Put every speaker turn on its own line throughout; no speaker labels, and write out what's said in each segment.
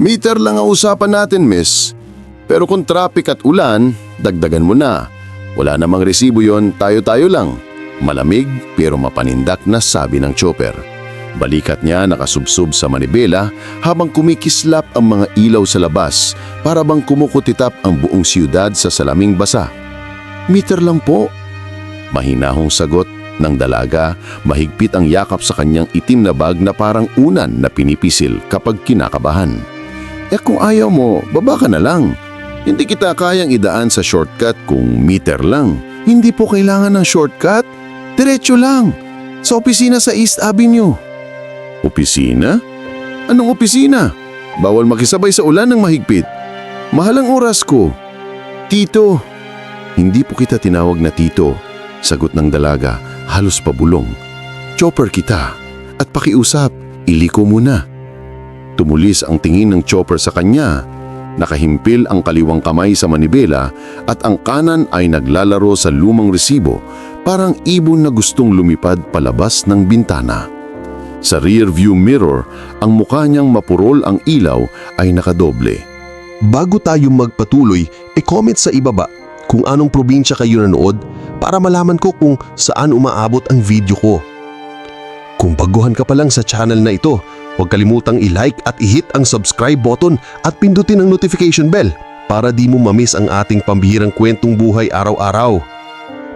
Meter lang ang usapan natin, miss. Pero kung traffic at ulan, dagdagan mo na. Wala namang resibo yon, tayo-tayo lang. Malamig pero mapanindak na sabi ng chopper. Balikat niya nakasubsob sa manibela habang kumikislap ang mga ilaw sa labas para bang kumukutitap ang buong siyudad sa salaming basa. Meter lang po. Mahinahong sagot ng dalaga, mahigpit ang yakap sa kanyang itim na bag na parang unan na pinipisil kapag kinakabahan. Eh kung ayaw mo, baba ka na lang. Hindi kita kayang idaan sa shortcut kung meter lang. Hindi po kailangan ng shortcut. Diretso lang. Sa opisina sa East Avenue. Opisina? Anong opisina? Bawal makisabay sa ulan ng mahigpit. Mahal ang oras ko. Tito. Hindi po kita tinawag na tito. Sagot ng dalaga, halos pabulong. Chopper kita. At pakiusap, iliko muna. Tumulis ang tingin ng chopper sa kanya. Nakahimpil ang kaliwang kamay sa manibela at ang kanan ay naglalaro sa lumang resibo parang ibon na gustong lumipad palabas ng bintana. Sa rear view mirror, ang mukha niyang mapurol ang ilaw ay nakadoble.
Bago tayo magpatuloy, e-comment sa ibaba kung anong probinsya kayo nanood para malaman ko kung saan umaabot ang video ko. Kung baguhan ka pa lang sa channel na ito, huwag kalimutang i-like at i-hit ang subscribe button at pindutin ang notification bell para di mo mamiss ang ating pambihirang kwentong buhay araw-araw.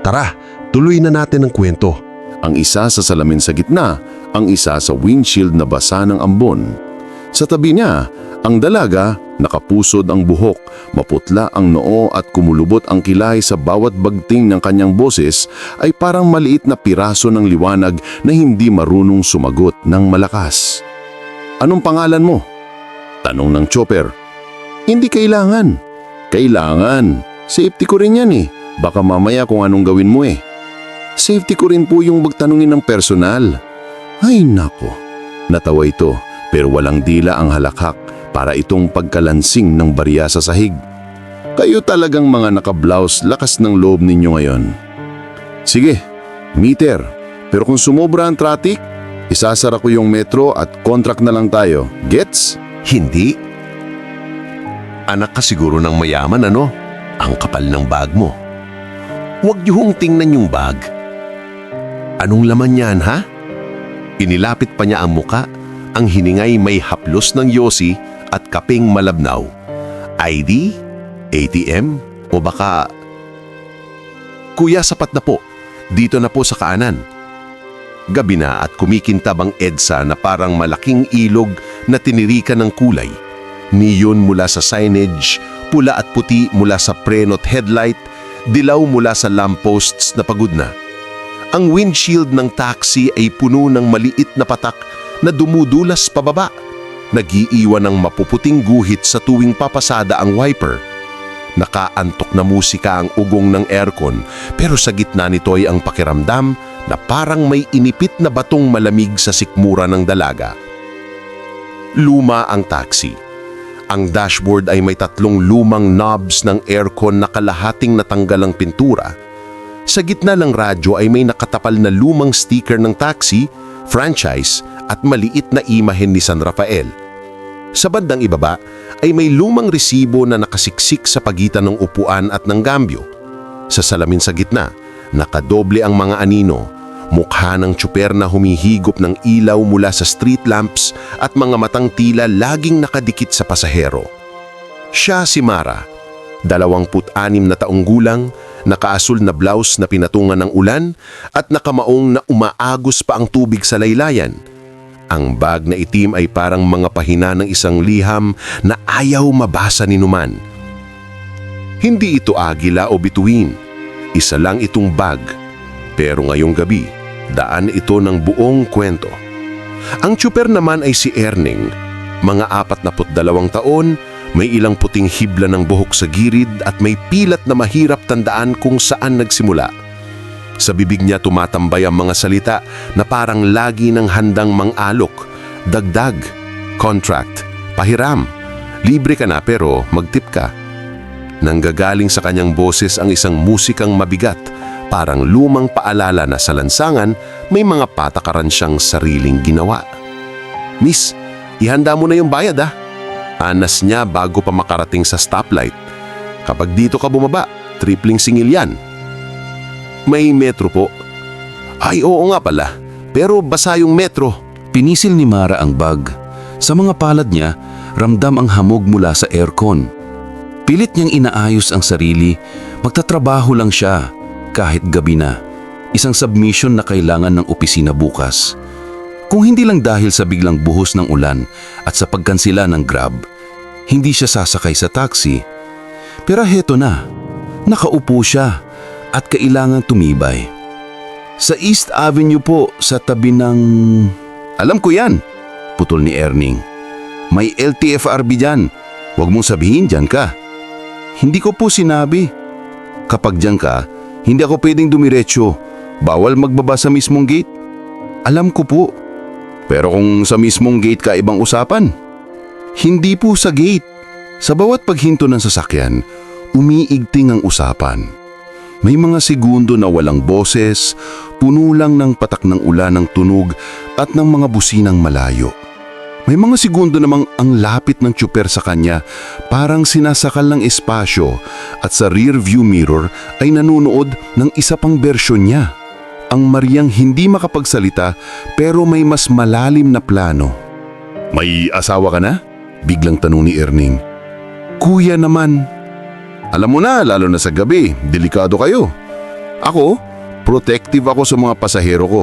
Tara, tuloy na natin ang kwento.
Ang isa sa salamin sa gitna, ang isa sa windshield na basa ng ambon. Sa tabi niya, ang dalaga, nakapusod ang buhok, maputla ang noo at kumulubot ang kilay sa bawat bagting ng kanyang boses ay parang maliit na piraso ng liwanag na hindi marunong sumagot ng malakas. Anong pangalan mo? Tanong ng chopper. Hindi kailangan. Kailangan. Safety ko rin yan eh. Baka mamaya kung anong gawin mo eh. Safety ko rin po yung magtanungin ng personal. Ay nako, natawa ito pero walang dila ang halakhak para itong pagkalansing ng barya sa sahig. Kayo talagang mga nakablouse lakas ng loob ninyo ngayon. Sige, meter. Pero kung sumobra ang traffic, isasara ko yung metro at contract na lang tayo. Gets?
Hindi. Anak ka siguro ng mayaman ano? Ang kapal ng bag mo. Huwag niyo hong tingnan yung bag. Anong laman niyan ha? Inilapit pa niya ang muka, ang hiningay may haplos ng yosi at kaping malabnaw. ID? ATM? O baka... Kuya, sapat na po. Dito na po sa kanan. Gabi na at kumikintab ang EDSA na parang malaking ilog na tinirikan ng kulay. Neon mula sa signage, pula at puti mula sa preno't headlight, dilaw mula sa lampposts na pagod na. Ang windshield ng taxi ay puno ng maliit na patak na dumudulas pababa. Nagiiwan ng mapuputing guhit sa tuwing papasada ang wiper. Nakaantok na musika ang ugong ng aircon pero sa gitna nito ay ang pakiramdam na parang may inipit na batong malamig sa sikmura ng dalaga. Luma ang taxi. Ang dashboard ay may tatlong lumang knobs ng aircon na kalahating natanggal ang pintura. Sa gitna ng radyo ay may nakatapal na lumang sticker ng taxi, franchise at maliit na imahen ni San Rafael. Sa bandang ibaba ay may lumang resibo na nakasiksik sa pagitan ng upuan at ng gambyo. Sa salamin sa gitna, nakadoble ang mga anino, mukha ng tsuper na humihigop ng ilaw mula sa street lamps at mga matang tila laging nakadikit sa pasahero. Siya si Mara, 26 na taong gulang, nakaasul na blouse na pinatungan ng ulan at nakamaong na umaagos pa ang tubig sa laylayan. Ang bag na itim ay parang mga pahina ng isang liham na ayaw mabasa ni Numan. Hindi ito agila o bituin. Isa lang itong bag. Pero ngayong gabi, daan ito ng buong kwento. Ang tsuper naman ay si Erning. Mga apat na dalawang taon, may ilang puting hibla ng buhok sa girid at may pilat na mahirap tandaan kung saan nagsimula. Sa bibig niya tumatambay ang mga salita na parang lagi ng handang mang-alok, dagdag, contract, pahiram, libre ka na pero magtip ka. Nanggagaling sa kanyang boses ang isang musikang mabigat, parang lumang paalala na sa lansangan may mga patakaran siyang sariling ginawa. Miss, ihanda mo na yung bayad ah.
Anas niya bago pa makarating sa stoplight. Kapag dito ka bumaba, tripling singil yan. May metro po. Ay oo nga pala, pero basa yung metro.
Pinisil ni Mara ang bag. Sa mga palad niya, ramdam ang hamog mula sa aircon. Pilit niyang inaayos ang sarili, magtatrabaho lang siya kahit gabi na. Isang submission na kailangan ng opisina bukas. Kung hindi lang dahil sa biglang buhos ng ulan at sa pagkansila ng grab, hindi siya sasakay sa taxi. Pero heto na, nakaupo siya at kailangan tumibay. Sa East Avenue po, sa tabi ng... Alam ko yan, putol ni Erning. May LTFRB dyan. Huwag mong sabihin dyan ka. Hindi ko po sinabi. Kapag dyan ka, hindi ako pwedeng dumiretso. Bawal magbaba sa mismong gate. Alam ko po. Pero kung sa mismong gate ka ibang usapan. Hindi po sa gate. Sa bawat paghinto ng sasakyan, umiigting ang usapan. May mga segundo na walang boses, puno lang ng patak ng ulan ng tunog at ng mga businang malayo. May mga segundo namang ang lapit ng tsuper sa kanya parang sinasakal ng espasyo at sa rear view mirror ay nanunood ng isa pang bersyon niya. Ang Mariang hindi makapagsalita pero may mas malalim na plano. May asawa ka na? Biglang tanong ni Erning. Kuya naman. Alam mo na, lalo na sa gabi, delikado kayo. Ako, protective ako sa mga pasahero ko.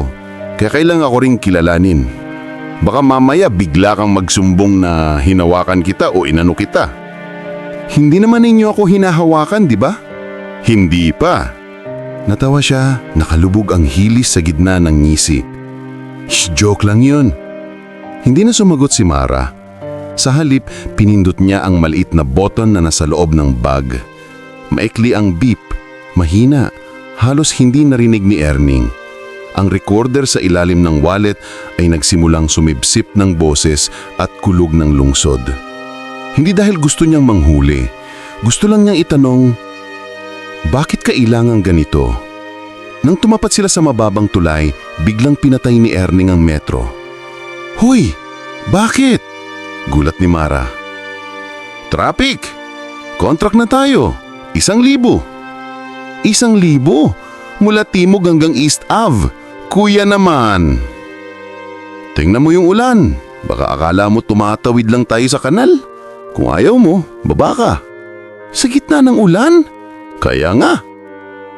Kaya kailangan ako ring kilalanin. Baka mamaya bigla kang magsumbong na hinawakan kita o inano kita. Hindi naman ninyo ako hinahawakan, di ba? Hindi pa. Natawa siya, nakalubog ang hilis sa gitna ng ngisi. Shh, joke lang yun. Hindi na sumagot si Mara. Sa halip, pinindot niya ang maliit na button na nasa loob ng bag. Maikli ang beep, mahina, halos hindi narinig ni Erning. Ang recorder sa ilalim ng wallet ay nagsimulang sumipsip ng boses at kulog ng lungsod. Hindi dahil gusto niyang manghuli, gusto lang niyang itanong, bakit kailangan ganito? Nang tumapat sila sa mababang tulay, biglang pinatay ni Erning ang metro. Hoy! Bakit? Gulat ni Mara. Traffic! Contract na tayo. Isang libo. Isang libo? Mula Timog hanggang East Ave. Kuya naman. Tingnan mo yung ulan. Baka akala mo tumatawid lang tayo sa kanal. Kung ayaw mo, baba ka. Sa gitna ng ulan? Kaya nga.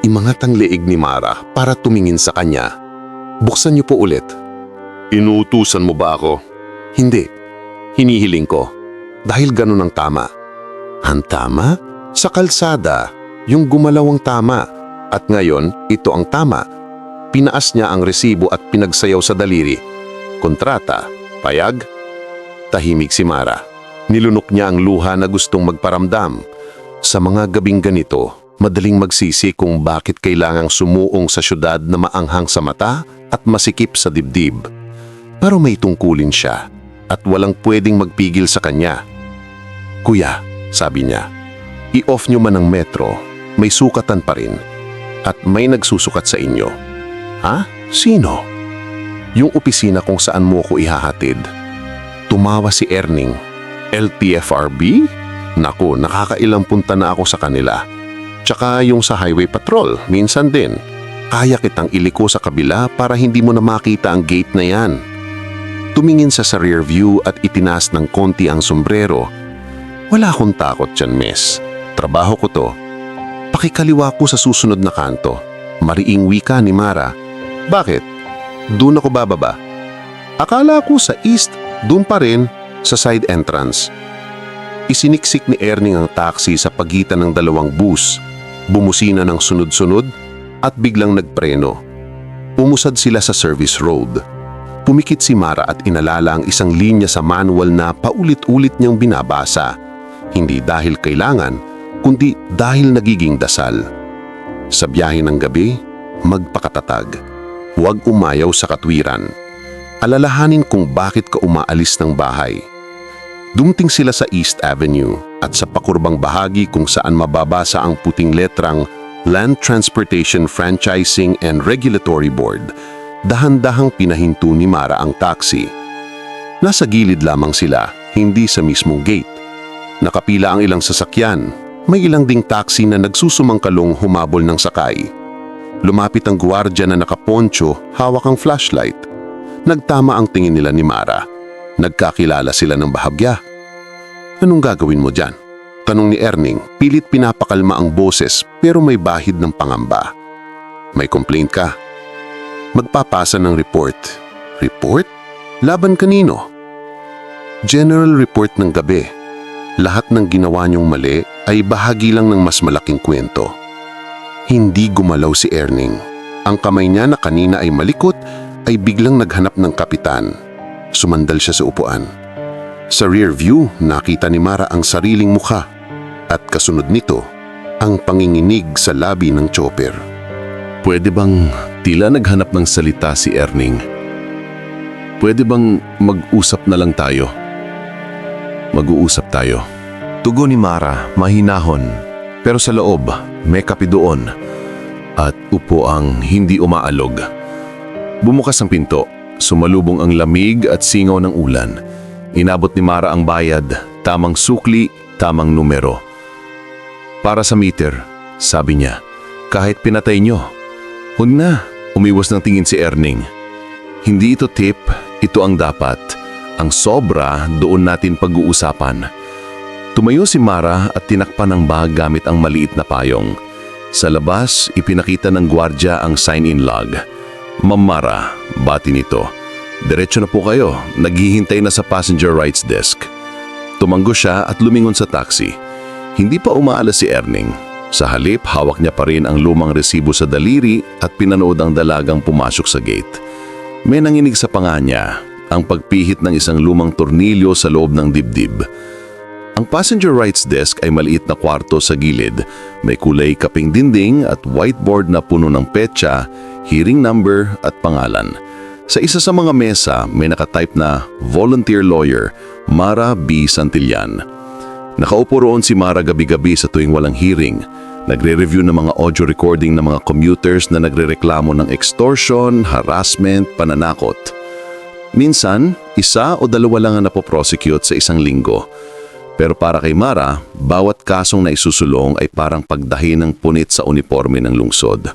Imangat ang leeg ni Mara para tumingin sa kanya. Buksan niyo po ulit.
Inuutusan mo ba ako?
Hindi. Hinihiling ko. Dahil ganun ang tama. Ang tama? Sa kalsada. Yung gumalaw ang tama. At ngayon, ito ang tama. Pinaas niya ang resibo at pinagsayaw sa daliri. Kontrata. Payag? Tahimik si Mara. Nilunok niya ang luha na gustong magparamdam. Sa mga gabing ganito, madaling magsisi kung bakit kailangang sumuong sa syudad na maanghang sa mata at masikip sa dibdib. Pero may tungkulin siya at walang pwedeng magpigil sa kanya. Kuya, sabi niya, i-off niyo man ang metro, may sukatan pa rin. At may nagsusukat sa inyo. Ha? Sino? Yung opisina kung saan mo ko ihahatid. Tumawa si Erning. LTFRB? Naku, nakakailang punta na ako sa kanila. Tsaka yung sa highway patrol, minsan din. Kaya kitang iliko sa kabila para hindi mo na makita ang gate na yan. Tumingin sa sa rear view at itinaas ng konti ang sombrero. Wala akong takot dyan, miss. Trabaho ko to. Pakikaliwa ko sa susunod na kanto. Mariing wika ni Mara. Bakit? Doon ako bababa. Akala ko sa east, doon pa rin, sa side entrance. Isiniksik ni Erning ang taxi sa pagitan ng dalawang bus. Bumusina ng sunod-sunod at biglang nagpreno. Umusad sila sa service road. Pumikit si Mara at inalala ang isang linya sa manual na paulit-ulit niyang binabasa. Hindi dahil kailangan, kundi dahil nagiging dasal. Sa biyahe ng gabi, magpakatatag. Huwag umayaw sa katwiran. Alalahanin kung bakit ka umaalis ng bahay. Dumting sila sa East Avenue at sa pakurbang bahagi kung saan mababasa ang puting letrang Land Transportation Franchising and Regulatory Board, dahan-dahang pinahinto ni Mara ang taxi. Nasa gilid lamang sila, hindi sa mismong gate. Nakapila ang ilang sasakyan. May ilang ding taxi na nagsusumangkalong humabol ng sakay. Lumapit ang guwardya na nakaponcho, hawak ang flashlight. Nagtama ang tingin nila ni Mara. Nagkakilala sila ng bahagya. Anong gagawin mo dyan? Tanong ni Erning, pilit pinapakalma ang boses pero may bahid ng pangamba. May complaint ka? Magpapasa ng report. Report? Laban kanino? General report ng gabi. Lahat ng ginawa niyong mali ay bahagi lang ng mas malaking kwento. Hindi gumalaw si Erning. Ang kamay niya na kanina ay malikot ay biglang naghanap ng kapitan. Sumandal siya sa upuan. Sa rear view, nakita ni Mara ang sariling mukha at kasunod nito, ang panginginig sa labi ng chopper.
Pwede bang tila naghanap ng salita si Erning? Pwede bang mag-usap na lang tayo? Mag-uusap tayo.
Tugon ni Mara, mahinahon. Pero sa loob, may kape doon.
At upo ang hindi umaalog. Bumukas ang pinto. Sumalubong ang lamig at singaw ng ulan. Inabot ni Mara ang bayad, tamang sukli, tamang numero. Para sa meter, sabi niya, kahit pinatay nyo. Huwag na, umiwas ng tingin si Erning. Hindi ito tip, ito ang dapat. Ang sobra, doon natin pag-uusapan. Tumayo si Mara at tinakpan ang bag gamit ang maliit na payong. Sa labas, ipinakita ng gwardya ang sign-in log. Ma'am Mara, bati nito. Diretso na po kayo, naghihintay na sa passenger rights desk. Tumanggo siya at lumingon sa taxi. Hindi pa umaalas si Erning. Sa halip, hawak niya pa rin ang lumang resibo sa daliri at pinanood ang dalagang pumasok sa gate. May nanginig sa panga ang pagpihit ng isang lumang tornilyo sa loob ng dibdib. Ang passenger rights desk ay maliit na kwarto sa gilid. May kulay kaping dinding at whiteboard na puno ng petsa, hearing number at pangalan. Sa isa sa mga mesa may nakatype na Volunteer Lawyer, Mara B. Santillan. Nakaupo roon si Mara gabi-gabi sa tuwing walang hearing. Nagre-review ng mga audio recording ng mga commuters na nagrereklamo ng extortion, harassment, pananakot. Minsan, isa o dalawa lang ang napoprosecute sa isang linggo. Pero para kay Mara, bawat kasong na isusulong ay parang pagdahi ng punit sa uniforme ng lungsod.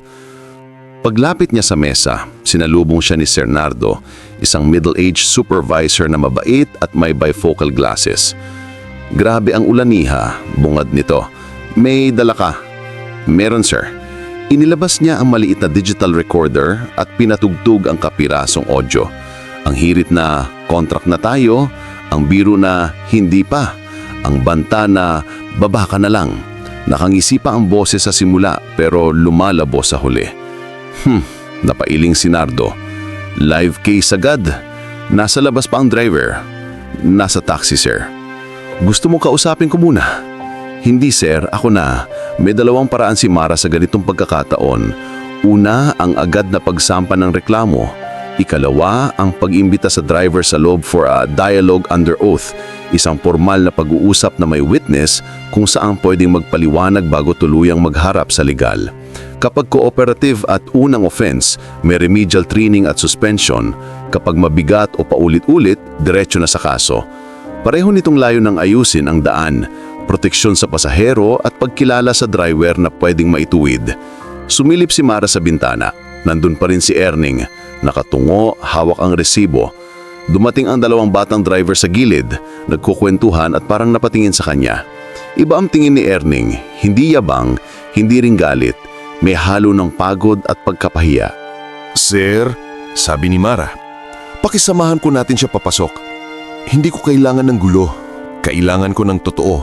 Paglapit niya sa mesa, sinalubong siya ni Sernardo, isang middle-aged supervisor na mabait at may bifocal glasses. Grabe ang ulaniha, bungad nito. May dala ka. Meron sir. Inilabas niya ang maliit na digital recorder at pinatugtog ang kapirasong audio. Ang hirit na contract na tayo, ang biro na hindi pa, ang banta na baba ka na lang. Nakangisi pa ang boses sa simula pero lumalabo sa huli. Hmm, napailing si Nardo. Live case agad. Nasa labas pa ang driver. Nasa taxi, sir. Gusto mo kausapin ko muna? Hindi, sir. Ako na. May dalawang paraan si Mara sa ganitong pagkakataon. Una, ang agad na pagsampa ng reklamo. Ikalawa, ang pag-imbita sa driver sa loob for a dialogue under oath, isang formal na pag-uusap na may witness kung saan pwedeng magpaliwanag bago tuluyang magharap sa legal. Kapag cooperative at unang offense, may remedial training at suspension. Kapag mabigat o paulit-ulit, diretso na sa kaso. Pareho nitong layo ng ayusin ang daan, proteksyon sa pasahero at pagkilala sa driver na pwedeng maituwid. Sumilip si Mara sa bintana. Nandun pa rin si Erning. Nakatungo, hawak ang resibo. Dumating ang dalawang batang driver sa gilid, nagkukwentuhan at parang napatingin sa kanya. Iba ang tingin ni Erning, hindi yabang, hindi ring galit, may halo ng pagod at pagkapahiya.
Sir, sabi ni Mara, pakisamahan ko natin siya papasok. Hindi ko kailangan ng gulo. Kailangan ko ng totoo.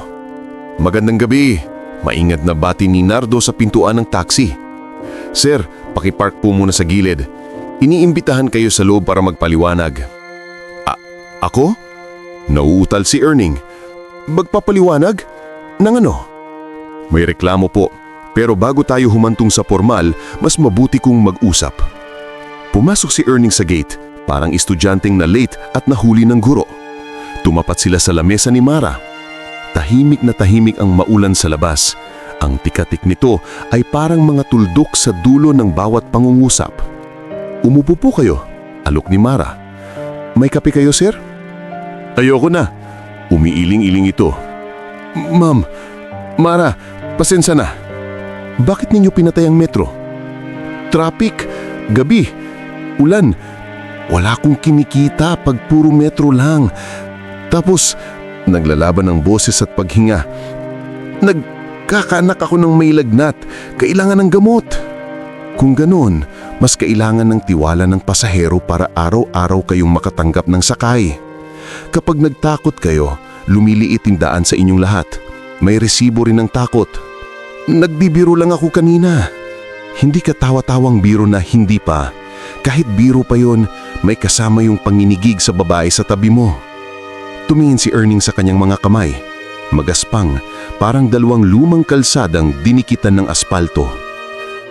Magandang gabi. Maingat na bati ni Nardo sa pintuan ng taxi. Sir, pakipark po muna sa gilid. Iniimbitahan kayo sa loob para magpaliwanag. Ako? Nauutal si Erning. Magpapaliwanag? Nang ano? May reklamo po. Pero bago tayo humantong sa formal, mas mabuti kong mag-usap. Pumasok si Erning sa gate, parang estudyanteng na late at nahuli ng guro. Tumapat sila sa lamesa ni Mara. Tahimik na tahimik ang maulan sa labas. Ang tikatik nito ay parang mga tuldok sa dulo ng bawat pangungusap. Umupo po kayo, alok ni Mara. May kape kayo, sir? Ayoko na. Umiiling-iling ito.
Ma'am, Mara, pasensya na. Bakit ninyo pinatay ang metro? Traffic, gabi, ulan. Wala akong kinikita pag puro metro lang. Tapos, naglalaban ng boses at paghinga. Nagkakaanak ako ng may lagnat. Kailangan ng gamot. Kung ganon, mas kailangan ng tiwala ng pasahero para araw-araw kayong makatanggap ng sakay. Kapag nagtakot kayo, lumiliit yung daan sa inyong lahat. May resibo rin ng takot. Nagbibiro lang ako kanina. Hindi katawa-tawang biro na hindi pa. Kahit biro pa yon, may kasama yung panginigig sa babae sa tabi mo. Tumingin si Erning sa kanyang mga kamay. Magaspang, parang dalawang lumang kalsadang dinikitan ng aspalto.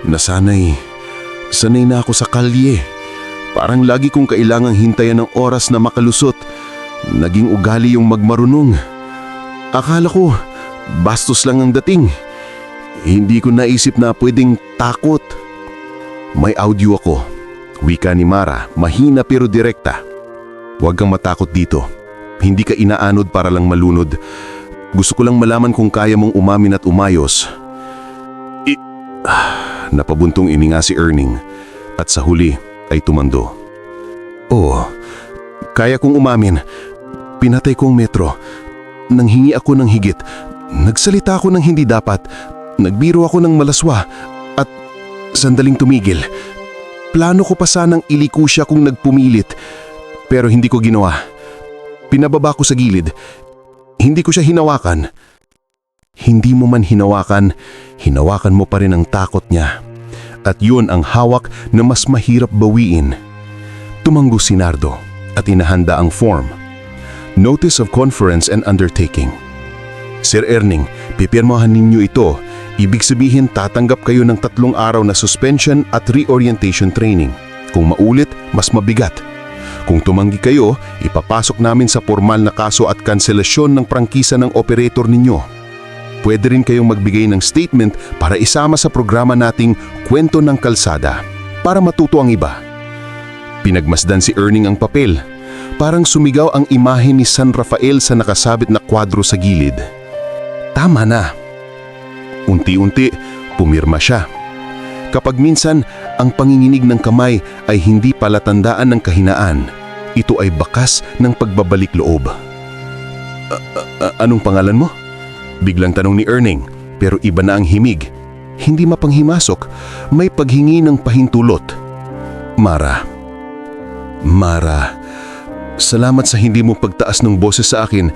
Nasanay, sanay na ako sa kalye. Parang lagi kong kailangang hintayan ng oras na makalusot. Naging ugali yung magmarunong. Akala ko, bastos lang ang dating. Hindi ko naisip na pwedeng takot. May audio ako. Wika ni Mara, mahina pero direkta. Huwag kang matakot dito. Hindi ka inaanod para lang malunod. Gusto ko lang malaman kung kaya mong umamin at umayos. I- Ah, Napabuntong ininga si Erning at sa huli ay tumando. Oo, kaya kong umamin. Pinatay ko ang metro. Nanghingi ako ng higit. Nagsalita ako ng hindi dapat. Nagbiro ako ng malaswa. At sandaling tumigil. Plano ko pa sanang iliko siya kung nagpumilit. Pero hindi ko ginawa. Pinababa ko sa gilid. Hindi ko siya hinawakan. Hindi mo man hinawakan, hinawakan mo pa rin ang takot niya. At yun ang hawak na mas mahirap bawiin. Tumanggo si Nardo at inahanda ang form. Notice of Conference and Undertaking. Sir Erning, pipirmahan ninyo ito. Ibig sabihin tatanggap kayo ng tatlong araw na suspension at reorientation training. Kung maulit, mas mabigat. Kung tumanggi kayo, ipapasok namin sa formal na kaso at kanselasyon ng prangkisa ng operator ninyo. Pwede rin kayong magbigay ng statement para isama sa programa nating Kwento ng Kalsada para matuto ang iba. Pinagmasdan si Erning ang papel. Parang sumigaw ang imahe ni San Rafael sa nakasabit na kwadro sa gilid. Tama na. Unti-unti, pumirma siya. Kapag minsan, ang panginginig ng kamay ay hindi palatandaan ng kahinaan. Ito ay bakas ng pagbabalik loob. "A- a- a- anong pangalan mo? Biglang tanong ni Erning, pero iba na ang himig. Hindi mapanghimasok, may paghingi ng pahintulot. Mara. Mara, salamat sa hindi mo pagtaas ng boses sa akin.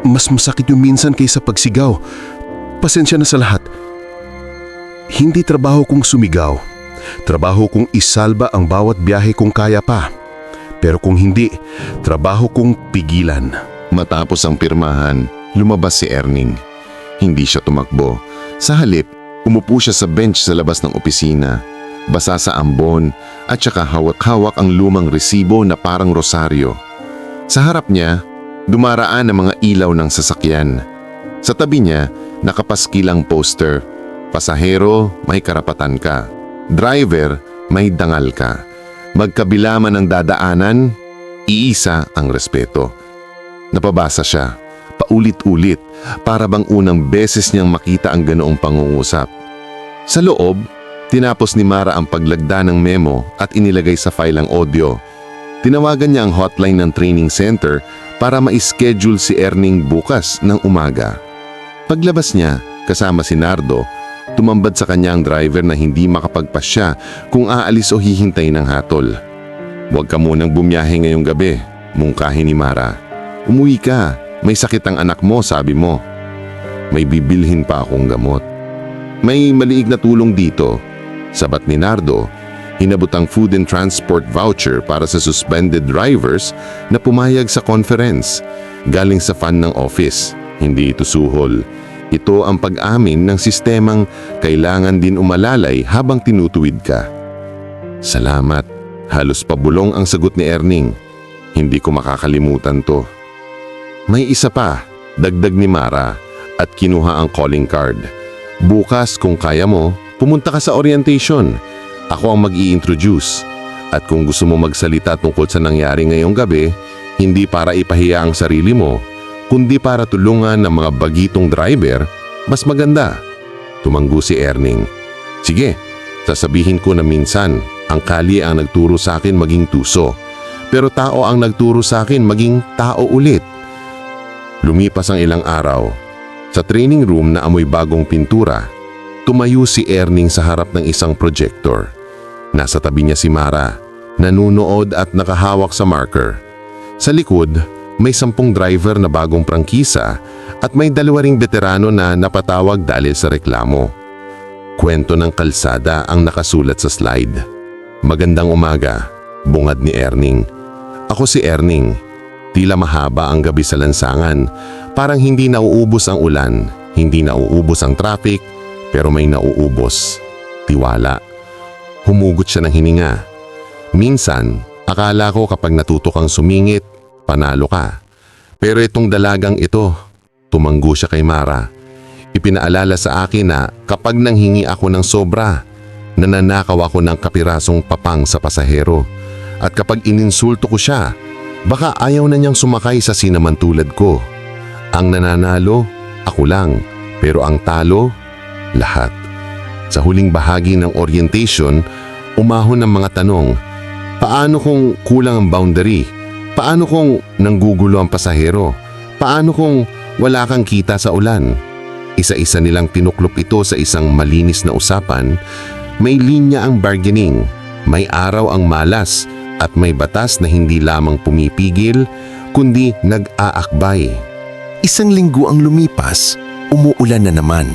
Mas masakit yung minsan kaysa pagsigaw. Pasensya na sa lahat. Hindi trabaho kong sumigaw. Trabaho kong isalba ang bawat biyahe kung kaya pa. Pero kung hindi, trabaho kong pigilan.
Matapos ang pirmahan, lumabas si Erning. Hindi siya tumakbo. Sa halip, umupo siya sa bench sa labas ng opisina. Basa sa ambon at saka hawak-hawak ang lumang resibo na parang rosaryo. Sa harap niya, dumaraan ang mga ilaw ng sasakyan. Sa tabi niya, nakapaskilang poster. Pasahero, may karapatan ka. Driver, may dangal ka. Magkabila man ang dadaanan, iisa ang respeto. Napabasa siya, paulit-ulit, para bang unang beses niyang makita ang ganoong pangungusap. Sa loob, tinapos ni Mara ang paglagda ng memo at inilagay sa file ang audio. Tinawagan niya ang hotline ng training center para ma-schedule si Erning bukas ng umaga. Paglabas niya, kasama si Nardo, tumambad sa kanya ang driver na hindi makapagpasya kung aalis o hihintay ng hatol. Huwag ka munang bumiyahe ngayong gabi, mungkahi ni Mara. Umuwi ka, may sakit ang anak mo, sabi mo. May bibilhin pa akong gamot. May maliig na tulong dito. Sabat ni Nardo, hinabot ang food and transport voucher para sa suspended drivers na pumayag sa conference. Galing sa fund ng office, hindi ito suhol. Ito ang pag-amin ng sistemang kailangan din umalalay habang tinutuwid ka. Salamat. Halos pabulong ang sagot ni Erning. Hindi ko makakalimutan to. May isa pa, dagdag ni Mara at kinuha ang calling card. Bukas kung kaya mo, pumunta ka sa orientation. Ako ang mag introduce At kung gusto mo magsalita tungkol sa nangyari ngayong gabi, hindi para ipahiya ang sarili mo, kundi para tulungan ng mga bagitong driver, mas maganda. Tumanggo si Erning. Sige, sasabihin ko na minsan, ang kali ang nagturo sa akin maging tuso. Pero tao ang nagturo sa akin maging tao ulit. Lumipas ang ilang araw. Sa training room na amoy bagong pintura, tumayo si Erning sa harap ng isang projector. Nasa tabi niya si Mara, nanunood at nakahawak sa marker. Sa likod, may sampung driver na bagong prangkisa at may dalawa ring veterano na napatawag dahil sa reklamo. Kwento ng kalsada ang nakasulat sa slide. Magandang umaga, bungad ni Erning. Ako si Erning. Tila mahaba ang gabi sa lansangan. Parang hindi nauubos ang ulan, hindi nauubos ang traffic, pero may nauubos. Tiwala. Humugot siya ng hininga. Minsan, akala ko kapag natuto kang sumingit, panalo ka. Pero itong dalagang ito, tumanggo siya kay Mara. Ipinaalala sa akin na kapag nanghingi ako ng sobra, nananakaw ako ng kapirasong papang sa pasahero. At kapag ininsulto ko siya, baka ayaw na niyang sumakay sa sinaman tulad ko. Ang nananalo, ako lang. Pero ang talo, lahat. Sa huling bahagi ng orientation, umahon ng mga tanong. Paano kung kulang ang boundary? Paano kung nanggugulo ang pasahero? Paano kung wala kang kita sa ulan? Isa-isa nilang tinuklop ito sa isang malinis na usapan. May linya ang bargaining, may araw ang malas, at may batas na hindi lamang pumipigil, kundi nag-aakbay.
Isang linggo ang lumipas, umuulan na naman.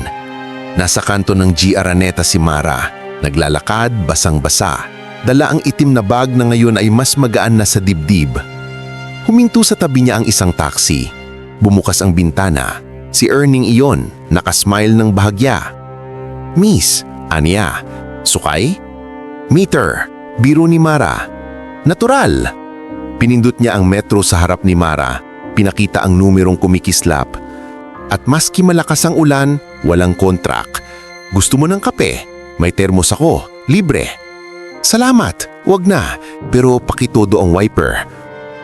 Nasa kanto ng G. Araneta si Mara, naglalakad basang-basa. Dala ang itim na bag na ngayon ay mas magaan na sa dibdib. Huminto sa tabi niya ang isang taxi. Bumukas ang bintana. Si Erning iyon, nakasmile ng bahagya. Miss, aniya, sukay? Meter, biro ni Mara. Natural. Pinindot niya ang metro sa harap ni Mara. Pinakita ang numerong kumikislap. At maski malakas ang ulan, walang kontrak. Gusto mo ng kape? May termos ako, libre. Salamat, wag na, pero pakitodo ang wiper.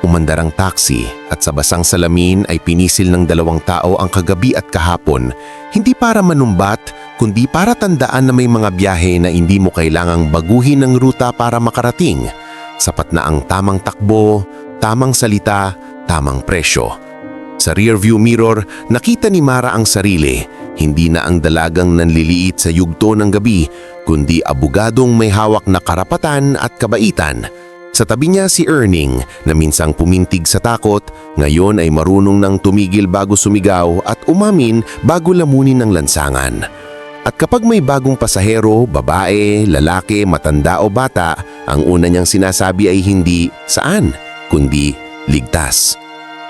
Umandar ang taxi at sa basang salamin ay pinisil ng dalawang tao ang kagabi at kahapon, hindi para manumbat, kundi para tandaan na may mga biyahe na hindi mo kailangang baguhin ng ruta para makarating. Sapat na ang tamang takbo, tamang salita, tamang presyo. Sa rearview mirror, nakita ni Mara ang sarili, hindi na ang dalagang nanliliit sa yugto ng gabi, kundi abugadong may hawak na karapatan at kabaitan. Sa tabi niya si Erning na minsang pumintig sa takot, ngayon ay marunong nang tumigil bago sumigaw at umamin bago lamunin ng lansangan. At kapag may bagong pasahero, babae, lalaki, matanda o bata, ang una niyang sinasabi ay hindi saan, kundi ligtas.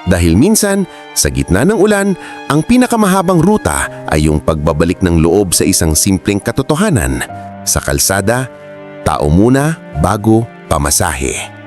Dahil minsan, sa gitna ng ulan, ang pinakamahabang ruta ay yung pagbabalik ng loob sa isang simpleng katotohanan. Sa kalsada, tao muna bago pamasahe.